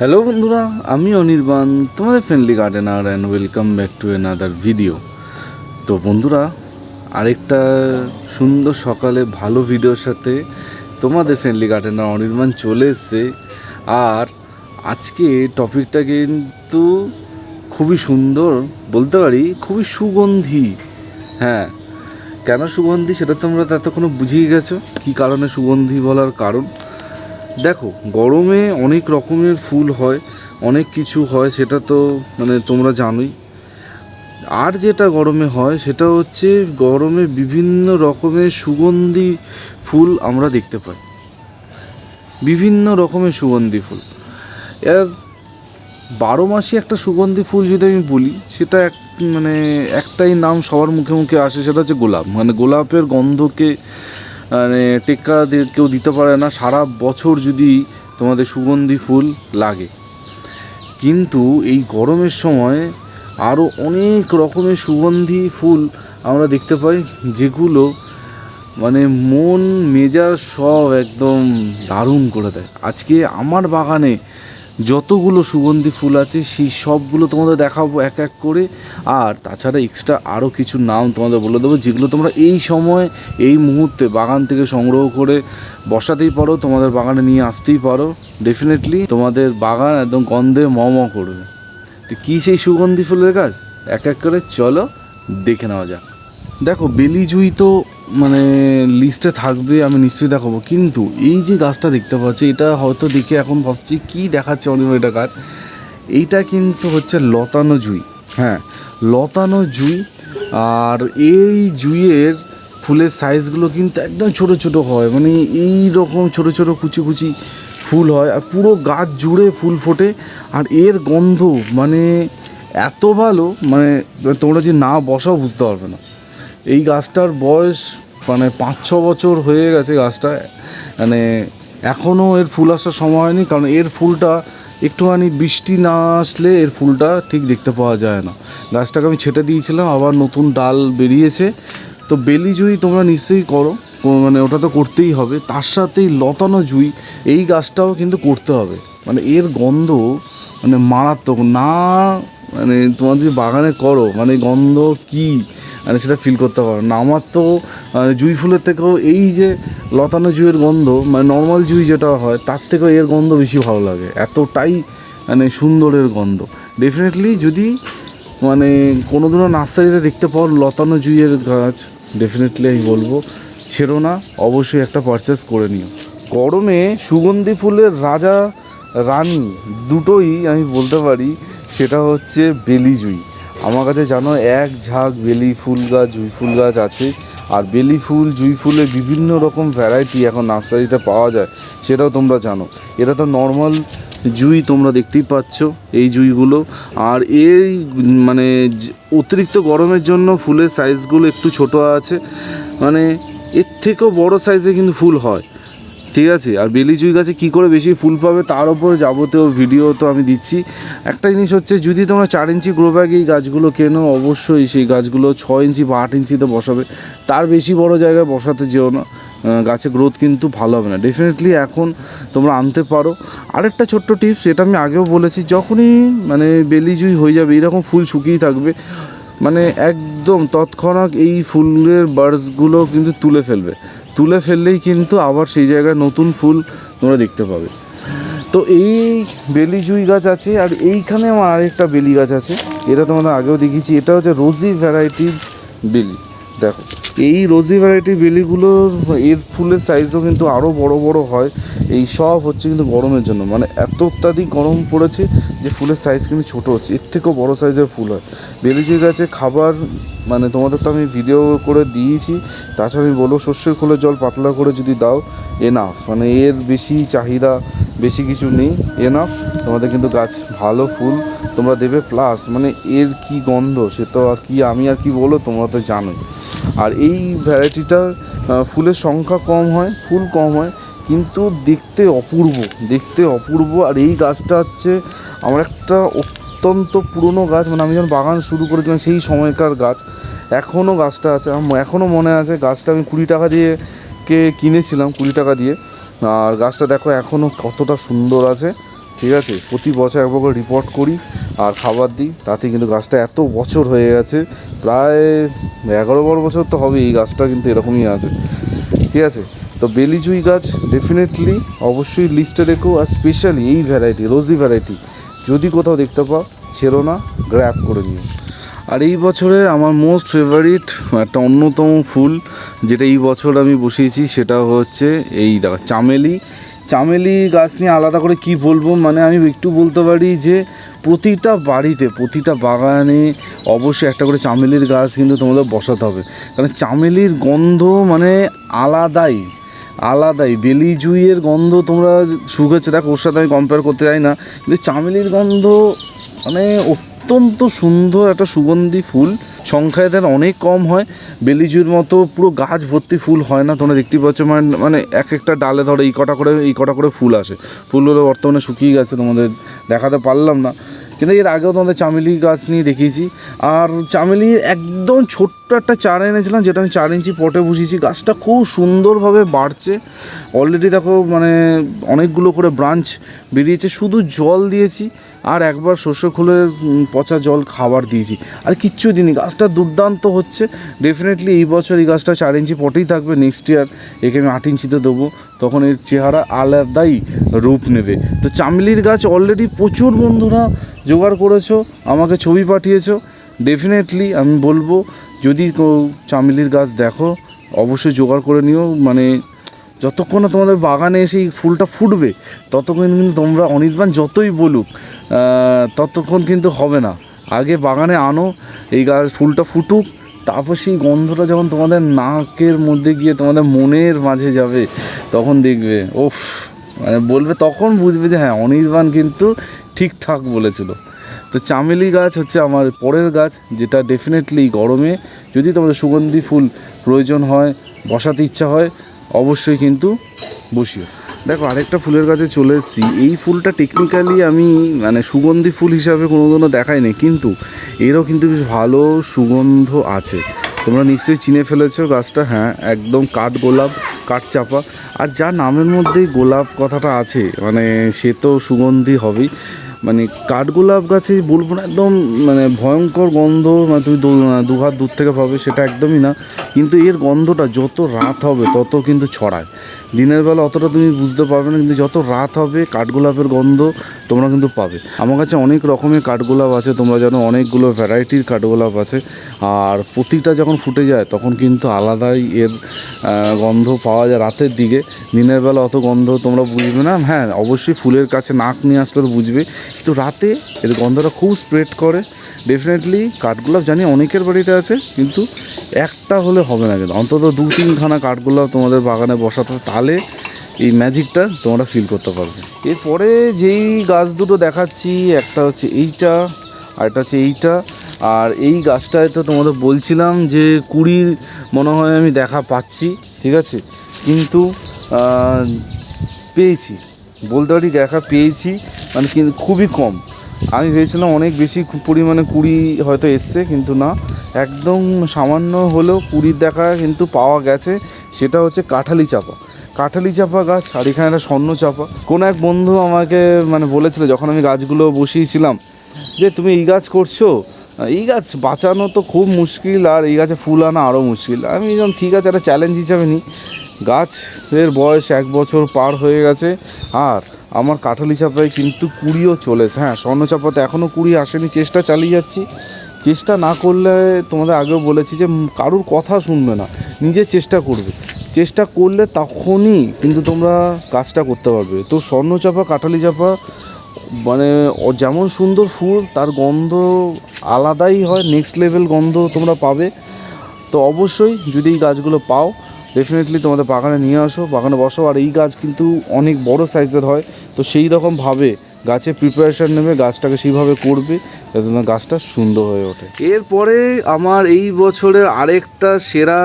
Hello বন্ধুরা, আমি অনির্বাণ, তোমাদের friendly gardener and welcome back to another video তো বন্ধুরা, আরেকটা সুন্দর সকালে ভালো ভিডিওর সাথে তোমাদের ফ্রেন্ডলি গার্ডেনার অনির্বাণ চলে এসছে। আর আজকে টপিকটা কিন্তু খুবই সুন্দর, বলতে পারি খুবই সুগন্ধি। হ্যাঁ কেন সুগন্ধি সেটা তোমরা ততক্ষণে বুঝিয়ে গেছো। কী কারণে সুগন্ধি বলার কারণ? দেখো, গরমে অনেক রকমের ফুল হয়, অনেক কিছু হয়, সেটা তো মানে তোমরা জানোই। আর যেটা গরমে হয়, সেটা হচ্ছে গরমে বিভিন্ন রকমের সুগন্ধি ফুল আমরা দেখতে পাই। বিভিন্ন রকমের সুগন্ধি ফুল। এর বারো মাসে একটা সুগন্ধি ফুল যদি আমি বলি, সেটা এক মানে একটাই নাম সবার মুখে মুখে আসে, সেটা হচ্ছে গোলাপ। মানে গোলাপের গন্ধকে মানে টেক্কা কেউ দিতে পারে না, সারা বছর যদি তোমাদের সুগন্ধি ফুল লাগে। কিন্তু এই গরমের সময় আরও অনেক রকমের সুগন্ধি ফুল আমরা দেখতে পাই, যেগুলো মানে মন, মেজাজ সব একদম দারুণ করে দেয়। আজকে আমার বাগানে যতগুলো সুগন্ধি ফুল আছে, সেই সবগুলো তোমাদের দেখাবো এক এক করে। আর তাছাড়া এক্সট্রা আরও কিছু নাম তোমাদের বলে দেবো, যেগুলো তোমরা এই সময়, এই মুহূর্তে বাগান থেকে সংগ্রহ করে বসাতেই পারো, তোমাদের বাগানে নিয়ে আসতেই পারো। ডেফিনেটলি তোমাদের বাগান একদম গন্ধে ম করবে। তো কী সেই সুগন্ধি ফুলের গাছ? এক এক করে চলো দেখে নেওয়া যাক। দেখো বেলি জুই তো মানে লিস্টে থাকবে, আমি নিশ্চয়ই দেখাবো। কিন্তু এই যে গাছটা দেখতে পাচ্ছি, এটা হয়তো দেখে এখন ভাবছি, কি দেখাচ্ছে অনির্বাণ এটা কার এইটা কিন্তু হচ্ছে লতানো জুই হ্যাঁ। লতানো জুই, আর এই জুইয়ের ফুলের সাইজগুলো কিন্তু একদম ছোট ছোট হয়। মানে এই রকম ছোট ছোট কুচি কুচি ফুল হয়, আর পুরো গাছ জুড়ে ফুল ফোটে, আর এর গন্ধ মানে এত ভালো মানে তোমরা যদি না বসাও, বুঝতে পারবে না। এই গাছটার বয়স মানে পাঁচ ছ বছর হয়ে গেছে গাছটা। মানে এখনও এর ফুল আসার সময় হয়নি, কারণ এর ফুলটা একটুখানি বৃষ্টি না আসলে এর ফুলটা ঠিক দেখতে পাওয়া যায় না। গাছটাকে আমি ছেটে দিয়েছিলাম, আবার নতুন ডাল বেরিয়েছে। তো বেলি জুই তোমরা নিশ্চয়ই করো মানে ওটা তো করতেই হবে। তার সাথেই লতানো জুই, এই গাছটাও কিন্তু করতে হবে। মানে এর গন্ধ মানে মারাত্মক, না মানে তোমার যদি বাগানে করো মানে গন্ধ কি? মানে সেটা ফিল করতে পারো না। আমার তো মানে জুই ফুলের থেকেও এই যে লতানো জুইয়ের গন্ধ মানে নর্মাল জুই যেটা হয়, তার থেকেও এর গন্ধ বেশি ভালো লাগে। এতটাই মানে সুন্দরের গন্ধ। ডেফিনেটলি যদি মানে কোনো দিনও নার্সারিতে দেখতে পাও লতানো জুইয়ের গাছ ডেফিনেটলি আমি বলব, ছেড়ো না, অবশ্যই একটা পারচেস করে নিও। গরমে সুগন্ধি ফুলের রাজা রানী দুটোই আমি বলতে পারি, সেটা হচ্ছে বেলি জুই। আমার কাছে জানো, এক ঝাঁক বেলি ফুল গাছ, জুই ফুল গাছ আছে। আর বেলি ফুল, জুই ফুলের বিভিন্ন রকম ভ্যারাইটি এখন নার্সারিতে পাওয়া যায়, সেটাও তোমরা জানো। এটা তো নর্মাল জুই তোমরা দেখতেই পাচ্ছ, এই জুইগুলো। আর এই মানে অতিরিক্ত গরমের জন্য ফুলের সাইজগুলো একটু ছোট আছে। মানে এর থেকেও বড় সাইজে কিন্তু ফুল হয়। ঠিক আছে, আর বেলি জুই গাছে কী করে বেশি ফুল পাবে তার উপর যাবতীয় ভিডিও তো আমি দিচ্ছি। একটা জিনিস হচ্ছে, যদি তোমরা চার ইঞ্চি গ্রো ব্যাগ এই গাছগুলো কেনো, অবশ্যই সেই গাছগুলো ছ ইঞ্চি বা আট ইঞ্চিতে বসাবে। তার বেশি বড় জায়গায় বসাতে যেও না গাছের গ্রোথ কিন্তু ভালো হবে না। ডেফিনেটলি এখন তোমরা আনতে পারো। আরেকটা ছোট্ট টিপস এটা আমি আগেও বলেছি, যখনই মানে বেলি জুই হয়ে যাবে, এরকম ফুল শুকিয়ে থাকবে মানে একদম তৎক্ষণাৎ এই ফুলের বার্ডসগুলো কিন্তু তুলে ফেলবে। তুলে ফেললেই কিন্তু আবার সেই জায়গায় নতুন ফুল তোমরা দেখতে পাবে। তো এই বেলি জুই গাছ আছে আর এইখানে আমার আরেকটা বেলি গাছ আছে, এটা তোমাদের আগেও দেখেছি এটা হচ্ছে রোজি ভ্যারাইটির বেলি। দেখো। এই রোজি ভ্যারাইটির বেলিগুলোর এর ফুলের সাইজও কিন্তু আরও বড় বড় হয়। এই সব হচ্ছে কিন্তু গরমের জন্য। মানে এত অত্যাধিক গরম পড়েছে যে ফুলের সাইজ কিন্তু ছোট হচ্ছে। এর থেকেও বড় সাইজের ফুল হয়। বেলিজি গাছে খাবার মানে তোমাদের তো আমি ভিডিও করে দিয়েছি। তাছাড়া আমি বলব শস্যের খোলের জল পাতলা করে যদি দাও এনাফ মানে এর বেশি চাহিদা, বেশি কিছু নেই। এনাফ তোমাদের কিন্তু গাছ ভালো ফুল তোমরা দেবে। প্লাস মানে এর কি গন্ধ, সে তো আর কি, আমি আর কি বলো তোমরা তো জানোই। আর এই ভ্যারাইটিটা ফুলের সংখ্যা কম হয়, ফুল কম হয়, কিন্তু দেখতে অপূর্ব দেখতে অপূর্ব। আর এই গাছটা হচ্ছে আমার একটা অত্যন্ত পুরনো গাছ মানে আমি যখন বাগান শুরু করেছিলাম সেই সময়কার গাছ এখনও গাছটা আছে। এখনও মনে আছে গাছটা আমি কুড়ি টাকা দিয়ে কে কিনেছিলাম, কুড়ি টাকা দিয়ে। আর গাছটা দেখো এখনও কতটা সুন্দর আছে। ঠিক আছে? প্রতি বছর একবার করে রিপোর্ট করি আর খাবার দিই। তাতে কিন্তু গাছটা এত বছর হয়ে গেছে, প্রায় এগারো বারো বছর তো হবে এই গাছটা কিন্তু এরকমই আছে। ঠিক আছে? তো বেলি জুই গাছ ডেফিনেটলি অবশ্যই লিস্টে রেখো আর স্পেশালি এই ভ্যারাইটি রোজি ভ্যারাইটি যদি কোথাও দেখতে পাও, ছেড়ো না গ্র্যাপ করে নিও। আর এই বছরে আমার মোস্ট ফেভারিট একটা অন্যতম ফুল, যেটা এই বছর আমি বসিয়েছি, সেটা হচ্ছে এই, দেখো, চামেলি। চামেলি গাছ নিয়ে আলাদা করে কি বলব? মানে আমি একটু বলতে পারি যে প্রতিটা বাড়িতে, প্রতিটা বাগানে অবশ্যই একটা করে চামেলির গাছ কিন্তু তোমাদের বসাতে হবে। কারণ চামেলির গন্ধ মানে আলাদাই আলাদাই। বেলি জুইয়ের গন্ধ তোমরা শুকেছে। দেখো, ওর সাথে আমি কম্পেয়ার করতে চাই না। কিন্তু চামেলির গন্ধ মানে অত্যন্ত সুন্দর একটা সুগন্ধি ফুল। সংখ্যায় তার অনেক কম হয়। বেলিজুর মতো পুরো গাছ ভর্তি ফুল হয় না। তোমরা দেখতে পাচ্ছ মানে মানে এক একটা ডালে ধরো এই কটা করে, এই কটা করে ফুল আসে। ফুলগুলো বর্তমানে শুকিয়ে গেছে, তোমাদের দেখাতে পারলাম না। কিন্তু এর আগেও তোমাদের চামেলি গাছ নিয়ে দেখিয়েছি। আর চামেলি একদম ছোট্ট একটা চারা এনেছিলাম, যেটা আমি চার ইঞ্চি পটে বসিয়েছি গাছটা খুব সুন্দরভাবে বাড়ছে। অলরেডি দেখো মানে অনেকগুলো করে ব্রাঞ্চ বেরিয়েছে। শুধু জল দিয়েছি আর একবার শস্য খুলে পচা জল খাবার দিয়েছি। আর কিচ্ছু দিনই গাছটা দুর্দান্ত হচ্ছে। ডেফিনেটলি এই বছর এই গাছটা চার ইঞ্চি পটেই থাকবে। নেক্সট ইয়ার একে আমি আট ইঞ্চিতে দেবো। তখন এর চেহারা আলাদাই রূপ নেবে। তো চামলির গাছ অলরেডি প্রচুর বন্ধুরা জোগাড় করেছ, আমাকে ছবি পাঠিয়েছো। ডেফিনেটলি আমি বলব, যদি কেউ চামেলির গাছ দেখো, অবশ্যই জোগাড় করে নিও। মানে যতক্ষণ না তোমাদের বাগানে এসে ফুলটা ফুটবে, ততক্ষণ কিন্তু তোমরা অনির্বাণ যতই বলুক ততক্ষণ কিন্তু হবে না। আগে বাগানে আনো, এই গাছ, ফুলটা ফুটুক, তারপর সেই গন্ধটা যখন তোমাদের নাকের মধ্যে গিয়ে তোমাদের মনের মাঝে যাবে, তখন দেখবে, ওফ মানে বলবে, তখন বুঝবে যে হ্যাঁ অনির্বাণ কিন্তু ঠিকঠাক বলেছিল। তো চামেলি গাছ হচ্ছে আমার পরের গাছ, যেটা ডেফিনেটলি গরমে। যদি তোমাদের সুগন্ধি ফুল প্রয়োজন হয়, বসাতে ইচ্ছা হয়, অবশ্যই কিন্তু বসিও। দেখো, আরেকটা ফুলের গাছে চলে এসেছি। এই ফুলটা টেকনিক্যালি আমি মানে সুগন্ধি ফুল হিসাবে কোনোদিনও দেখাইনি কিন্তু এরও কিন্তু বেশ ভালো সুগন্ধ আছে। তোমরা নিশ্চয়ই চিনে ফেলেছো গাছটা। হ্যাঁ একদম কাঠ গোলাপ, কাঠ চাপা। আর যার নামের মধ্যেই গোলাপ কথাটা আছে মানে সে তো সুগন্ধি হবেই। মানে কাঠগোলাপ গাছে বলব না, একদম মানে ভয়ঙ্কর গন্ধ মানে তুমি দু- হাত দূর থেকে পাবে সেটা একদমই না। কিন্তু এর গন্ধটা যত রাত হবে তত কিন্তু ছড়ায়। দিনের বেলা অতটা তুমি বুঝতে পারবে না, কিন্তু যত রাত হবে, কাঠগোলাপের গন্ধ তোমরা কিন্তু পাবে। আমার কাছে অনেক রকমের কাঠগোলাপ আছে, তোমরা জানো অনেকগুলো ভ্যারাইটির কাঠগোলাপ আছে, আর প্রতিটা যখন ফুটে যায়, তখন কিন্তু আলাদাই এর গন্ধ পাওয়া যায় রাতের দিকে। দিনের বেলা অত গন্ধ তোমরা বুঝবে না। হ্যাঁ অবশ্যই ফুলের কাছে নাক নিয়ে আসলে তো বুঝবে। কিন্তু রাতে এর গন্ধটা খুব স্প্রেড করে। ডেফিনেটলি কাঠগোলাপ জানি অনেকের বাড়িতে আছে, কিন্তু একটা হলে হবে না কিন্তু অন্তত দু তিনখানা কাঠগোলাপ তোমাদের বাগানে বসাতে তাহলে এই ম্যাজিকটা তোমরা ফিল করতে পারবে। এরপরে যেই গাছ দুটো দেখাচ্ছি, একটা হচ্ছে এইটা, আর একটা হচ্ছে এইটা, আর এই গাছটায় তো তোমাদের বলছিলাম যে কুড়ির মনে হয় আমি দেখা পাচ্ছি, ঠিক আছে? কিন্তু পেয়েছি। বলতে পারি দেখা পেয়েছি মানে কিন্তু খুবই কম। আমি ভেবেছিলাম অনেক বেশি পরিমাণে কুড়ি হয়তো এসছে, কিন্তু না। একদম সামান্য হলেও কুড়ির দেখা কিন্তু পাওয়া গেছে। সেটা হচ্ছে কাঁঠালি চাপা। কাঁঠালি চাপা গাছ আর এখানে একটা স্বর্ণ চাপা। কোনো এক বন্ধু আমাকে মানে বলেছিল, যখন আমি গাছগুলো বসিয়েছিলাম, যে তুমি এই গাছ করছ? এই গাছ বাঁচানো তো খুব মুশকিল, আর এই গাছে ফুল আনা আরও মুশকিল। আমি বললাম, ঠিক আছে, একটা চ্যালেঞ্জ হিসাবে নিই। গাছের বয়স এক বছর পার হয়ে গেছে, আর আমার কাঠালি চাপায় কিন্তু কুড়িও চলেছে। হ্যাঁ স্বর্ণ চাপাতে এখনও কুড়ি আসেনি, চেষ্টা চালিয়ে যাচ্ছি। চেষ্টা না করলে তোমাদের আগেও বলেছি যে কারুর কথা শুনবে না, নিজে চেষ্টা করবে। চেষ্টা করলে তখনই কিন্তু তোমরা কাজটা করতে পারবে। তো স্বর্ণ চাপা, কাঠালি চাপা মানে যেমন সুন্দর ফুল, তার গন্ধ আলাদাই হয় নেক্সট লেভেল গন্ধ তোমরা পাবে। তো অবশ্যই যদি এই গাছগুলো পাও ডেফিনেটলি তোমাদের বাগানে নিয়ে আসো, বাগানে বসো আর এই গাছ কিন্তু অনেক বড় সাইজের হয়। তো সেই রকমভাবে গাছে প্রিপারেশন নেবে, গাছটাকে সেইভাবে করবে, যাতে না গাছটা সুন্দর হয়ে ওঠে। এরপরে আমার এই বছরের আরেকটা সেরা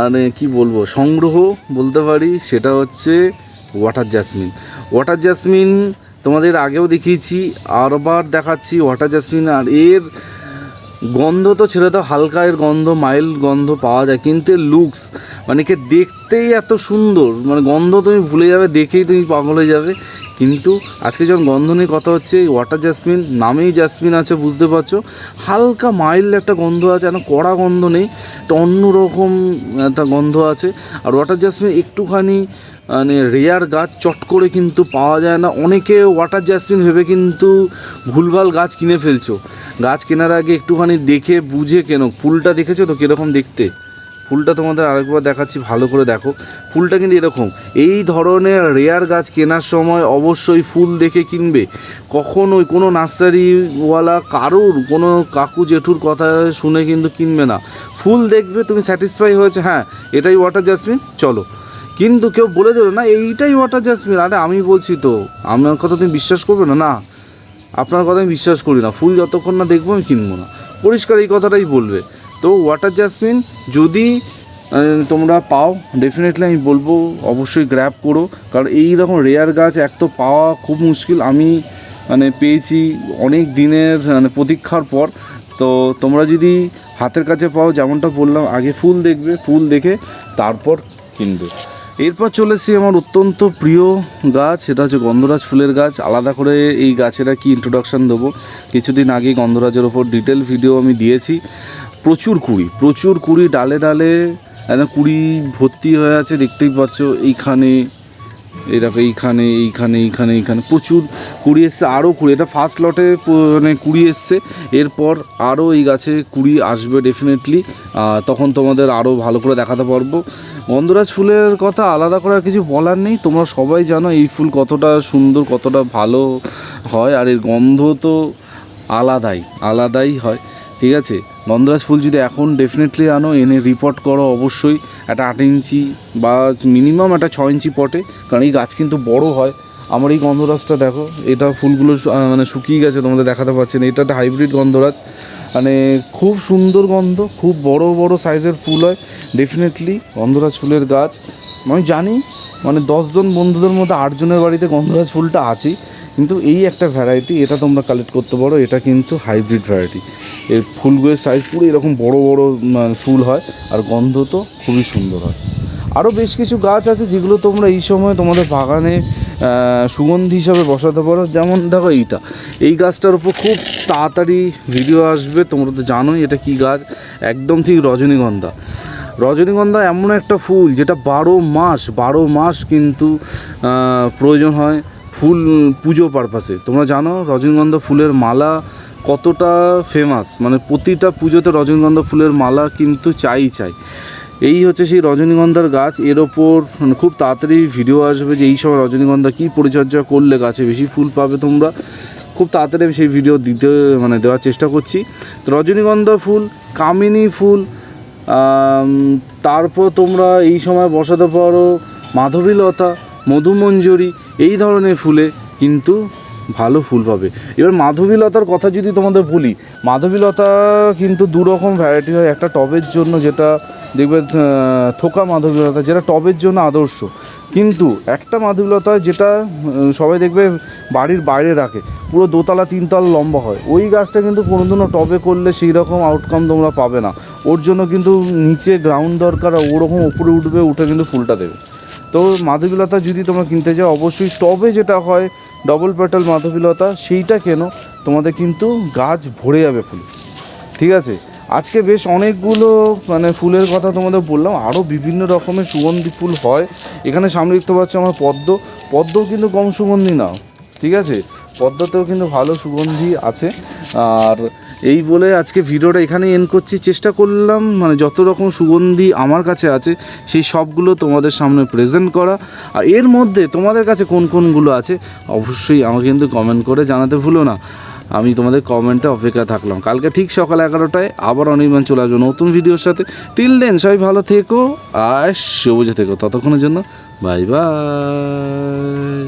মানে কি বলব, সংগ্রহ বলতে পারি, সেটা হচ্ছে ওয়াটার জাসমিন ওয়াটার জাসমিন তোমাদের আগেও দেখিয়েছি, আরবার দেখাচ্ছি ওয়াটার জাসমিন আর এর গন্ধ তো ছেড়ে দাও, হালকা এর গন্ধ মাইল্ড গন্ধ পাওয়া যায়, কিন্তু এর লুকস মানে কে দেখতেই এত সুন্দর মানে গন্ধ তুমি ভুলে যাবে, দেখেই তুমি পাগল হয়ে যাবে, কিন্তু আজকে যখন গন্ধ নিয়ে কথা হচ্ছে, এই ওয়াটার জাসমিন নামেই জাসমিন আছে, বুঝতে পারছ? হালকা মাইল্ড একটা গন্ধ আছে একটা কড়া গন্ধ নেই, একটা অন্যরকম একটা গন্ধ আছে, আর ওয়াটার জাসমিন একটুখানি মানে রেয়ার গাছ চট করে কিন্তু পাওয়া যায় না। অনেকে ওয়াটার জ্যাসমিন ভেবে কিন্তু ভুলভাল গাছ কিনে ফেলছো। গাছ কেনার আগে একটুখানি দেখে বুঝে কেন, ফুলটা দেখেছ তো কীরকম দেখতে? ফুলটা তোমাদের আরেকবার দেখাচ্ছি, ভালো করে দেখো। ফুলটা কিন্তু এরকম, এই ধরনের রেয়ার গাছ কেনার সময় অবশ্যই ফুল দেখে কিনবে। কখনোই কোনো নার্সারিওয়ালা, কারুর, কোনো কাকু জেঠুর কথা শুনে কিন্তু কিনবে না। ফুল দেখবে, তুমি স্যাটিসফাই হয়েছে হ্যাঁ এটাই ওয়াটার জাসমিন চলো। কিন্তু কেউ বলে দিল না, এইটাই ওয়াটার জাসমিন। আরে আমি বলছি তো, আপনার কথা তুমি বিশ্বাস করবে না? না, আপনার কথা আমি বিশ্বাস করি না। ফুল যতক্ষণ না দেখব আমি কিনবো না। পরিষ্কার এই কথাটাই বলবে। তো ওয়াটার জাসমিন, যদি তোমরা পাও ডেফিনেটলি আমি বলব, অবশ্যই গ্র্যাব করো। কারণ এই রকম রেয়ার গাছ এক তো পাওয়া খুব মুশকিল। আমি মানে পেয়েছি অনেক দিনের মানে প্রতীক্ষার পর। তো তোমরা যদি হাতের কাছে পাও, যেমনটা বললাম, আগে ফুল দেখবে, ফুল দেখে তারপর কিনবে। এরপর চলে এসেছি আমার অত্যন্ত প্রিয় গাছ এটা হচ্ছে গন্ধরাজ ফুলের গাছ। আলাদা করে এই গাছের কি ইন্ট্রোডাকশান দেবো। কিছুদিন আগে গন্ধরাজের ওপর ডিটেল ভিডিও আমি দিয়েছি। প্রচুর কুড়ি প্রচুর কুড়ি ডালে ডালে, একদম কুড়ি ভর্তি হয়ে আছে, দেখতেই পাচ্ছ, এইখানে এরকম এইখানে এইখানে এইখানে এইখানে প্রচুর কুড়ি এসছে আরও কুড়ি, এটা ফার্স্ট লটে মানে কুড়ি এসছে। এরপর আরও এই গাছে কুড়ি আসবে ডেফিনেটলি তখন তোমাদের আরও ভালো করে দেখাতে পারব। গন্ধরাজ ফুলের কথা আলাদা করার কিছু বলার নেই। তোমরা সবাই জানো এই ফুল কতটা সুন্দর, কতটা ভালো হয়, আর এর গন্ধ তো আলাদাই আলাদাই হয়। ঠিক আছে? গন্ধরাজ ফুল যদি এখন ডেফিনেটলি আনো, এনে রিপোর্ট করো অবশ্যই। একটা আট ইঞ্চি বা মিনিমাম একটা ছ ইঞ্চি পটে, কারণ এই গাছ কিন্তু বড় হয়। আমার এই গন্ধরাজটা দেখো এটা ফুলগুলো মানে শুকিয়ে গেছে তোমাদের দেখাতে পারছি না। এটা একটা হাইব্রিড গন্ধরাজ মানে খুব সুন্দর গন্ধ খুব বড় বড় সাইজের ফুল হয়। ডেফিনেটলি গন্ধরাজ ফুলের গাছ। আমি জানি মানে দশজন বন্ধুদের মধ্যে আটজনের বাড়িতে গন্ধরাজ ফুলটা আছেই কিন্তু এই একটা ভ্যারাইটি এটা তোমরা কালেক্ট করতে পারো এটা কিন্তু হাইব্রিড ভ্যারাইটি এর ফুলগুলোর সাইজ পুরো এরকম বড় বড় মানে, ফুল হয় আর গন্ধ তো খুবই সুন্দর হয়। আরও বেশ কিছু গাছ আছে যেগুলো তোমরা এই সময় তোমাদের বাগানে সুগন্ধি হিসাবে বসাতে পারো। যেমন দেখো এইটা। এই গাছটার উপর খুব তাড়াতাড়ি ভিডিও আসবে, তোমরা তো জানোই এটা কি গাছ। একদম ঠিক রজনীগন্ধা। রজনীগন্ধা এমন একটা ফুল যেটা বারো মাস বারো মাস কিন্তু প্রয়োজন হয় ফুল পুজো পারপাসে তোমরা জানো রজনীগন্ধা ফুলের মালা কতটা ফেমাস মানে প্রতিটা পুজোতে রজনীগন্ধা ফুলের মালা কিন্তু চাই চাই। এই হচ্ছে সেই রজনীগন্ধার গাছ। এর ওপর মানে খুব তাড়াতাড়ি ভিডিও আসবে যে এই সময় রজনীগন্ধা কী পরিচর্যা করলে গাছে বেশি ফুল পাবে তোমরা। খুব তাড়াতাড়ি আমি সেই ভিডিও দিতে মানে দেওয়ার চেষ্টা করছি। তো রজনীগন্ধা ফুল, কামিনী ফুল তারপর তোমরা এই সময় বসাতে পারো মাধবীলতা, মধুমঞ্জুরি, এই ধরনের ফুলে কিন্তু ভালো ফুল পাবে। এবার মাধবীলতার কথা যদি তোমাদের বলি, মাধবীলতা কিন্তু দু রকম ভ্যারাইটি হয়। একটা টবের জন্য যেটা দেখবে থোকা মাধবীলতা, যেটা টবের জন্য আদর্শ। কিন্তু একটা মাধবীলতা যেটা সবাই দেখবে বাড়ির বাইরে রাখে, পুরো দোতলা, তিনতলা লম্বা হয়। ওই গাছটা কিন্তু কোনোদিনও টবে করলে সেই রকম আউটকাম তোমরা পাবে না। ওর জন্য কিন্তু নিচে গ্রাউন্ড দরকার, আর ওরকম উপরে উঠবে, উঠে কিন্তু ফুলটা দেবে। তো মাধবীলতা যদি তোমরা কিনতে যাও, অবশ্যই টবে যেটা হয় ডবল পেটাল মাধবীলতা, সেইটা কেন, তোমাদের কিন্তু গাছ ভরে যাবে ফুল। ঠিক আছে? আজকে বেশ অনেকগুলো মানে ফুলের কথা তোমাদের বললাম আরও বিভিন্ন রকমের সুগন্ধি ফুল হয়। এখানে সামনে দেখতে পাচ্ছ আমার পদ্ম। পদ্মও কিন্তু কম সুগন্ধি না, ঠিক আছে? পদ্মতেও কিন্তু ভালো সুগন্ধি আছে। আর এই বলে আজকে ভিডিওটা এখানে এন্ড করছি। চেষ্টা করলাম মানে যত রকম সুগন্ধি আমার কাছে আছে, সেই সবগুলো তোমাদের সামনে প্রেজেন্ট করা। আর এর মধ্যে তোমাদের কাছে কোন কোনগুলো আছে, অবশ্যই আমাকে কিন্তু কমেন্ট করে জানাতে ভুলো না। আমি তোমাদের কমেন্টে অপেক্ষা থাকলাম। কালকে ঠিক সকাল এগারোটায় আবার অনির্বাণ চলে আসব নতুন ভিডিওর সাথে। টিল দেন সবাই ভালো থেকো আর সবুজে থেকো। ততক্ষণের জন্য বাই বাই